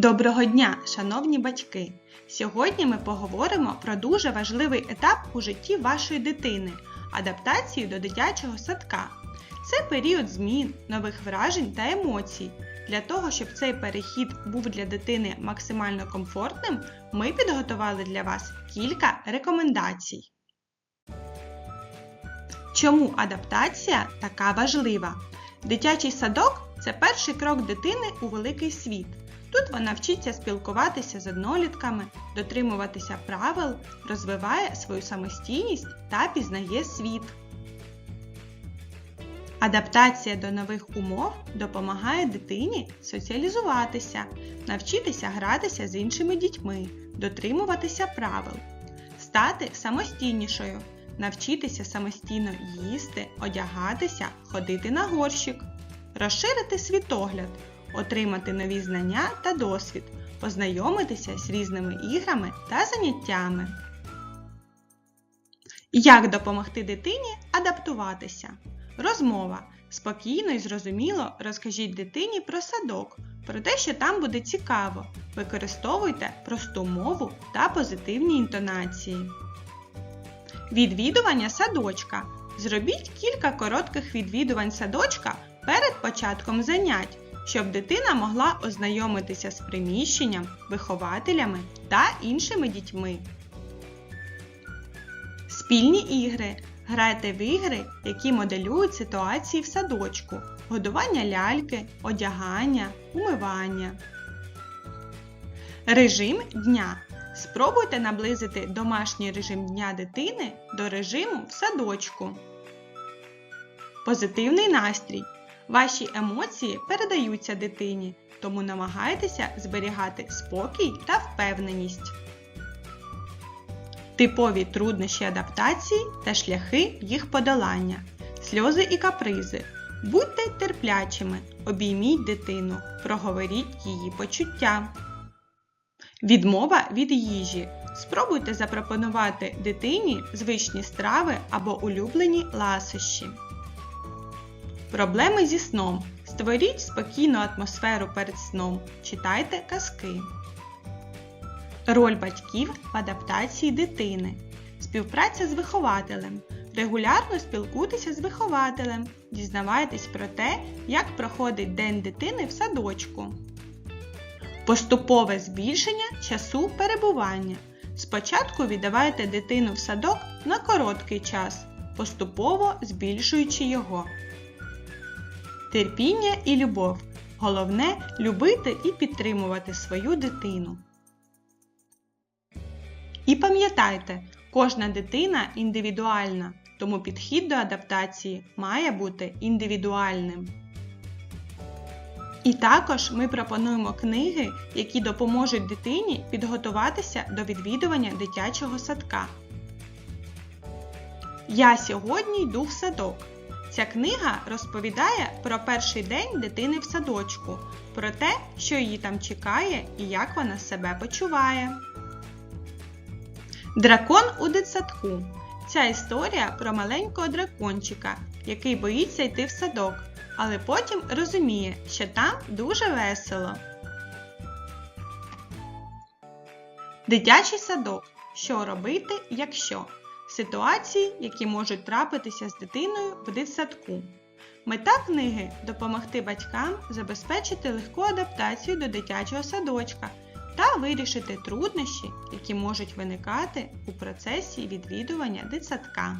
Доброго дня, шановні батьки! Сьогодні ми поговоримо про дуже важливий етап у житті вашої дитини адаптацію до дитячого садка. Це період змін, нових вражень та емоцій. Для того, щоб цей перехід був для дитини максимально комфортним, ми підготували для вас кілька рекомендацій. Чому адаптація така важлива? Дитячий садок це перший крок дитини у великий світ. Тут вона вчиться спілкуватися з однолітками, дотримуватися правил, розвиває свою самостійність та пізнає світ. Адаптація до нових умов допомагає дитині соціалізуватися, навчитися гратися з іншими дітьми, дотримуватися правил, стати самостійнішою, навчитися самостійно їсти, одягатися, ходити на горщик, розширити світогляд, отримати нові знання та досвід, познайомитися з різними іграми та заняттями. Як допомогти дитині адаптуватися? Розмова. Спокійно і зрозуміло розкажіть дитині про садок, про те, що там буде цікаво. Використовуйте просту мову та позитивні інтонації. Відвідування садочка. Зробіть кілька коротких відвідувань садочка перед початком занять, щоб дитина могла ознайомитися з приміщенням, вихователями та іншими дітьми. Спільні ігри. Грайте в ігри, які моделюють ситуації в садочку, годування ляльки, одягання, умивання. Режим дня. Спробуйте наблизити домашній режим дня дитини до режиму в садочку. Позитивний настрій. Ваші емоції передаються дитині, тому намагайтеся зберігати спокій та впевненість. Типові труднощі адаптації та шляхи їх подолання, сльози і капризи. Будьте терплячими, обійміть дитину, проговоріть її почуття. Відмова від їжі. Спробуйте запропонувати дитині звичні страви або улюблені ласощі. Проблеми зі сном. Створіть спокійну атмосферу перед сном. Читайте казки. Роль батьків в адаптації дитини. Співпраця з вихователем. Регулярно спілкуйтеся з вихователем. Дізнавайтесь про те, як проходить день дитини в садочку. Поступове збільшення часу перебування. Спочатку віддавайте дитину в садок на короткий час, поступово збільшуючи його. Терпіння і любов. Головне любити і підтримувати свою дитину. І пам'ятайте, кожна дитина індивідуальна, тому підхід до адаптації має бути індивідуальним. І також ми пропонуємо книги, які допоможуть дитині підготуватися до відвідування дитячого садка. Я сьогодні йду в садок. Ця книга розповідає про перший день дитини в садочку, про те, що її там чекає і як вона себе почуває. Дракон у дитсадку. Ця історія про маленького дракончика, який боїться йти в садок, але потім розуміє, що там дуже весело. Дитячий садок. Що робити, якщо? Ситуації, які можуть трапитися з дитиною в дитсадку. Мета книги допомогти батькам забезпечити легку адаптацію до дитячого садочка та вирішити труднощі, які можуть виникати у процесі відвідування дитсадка.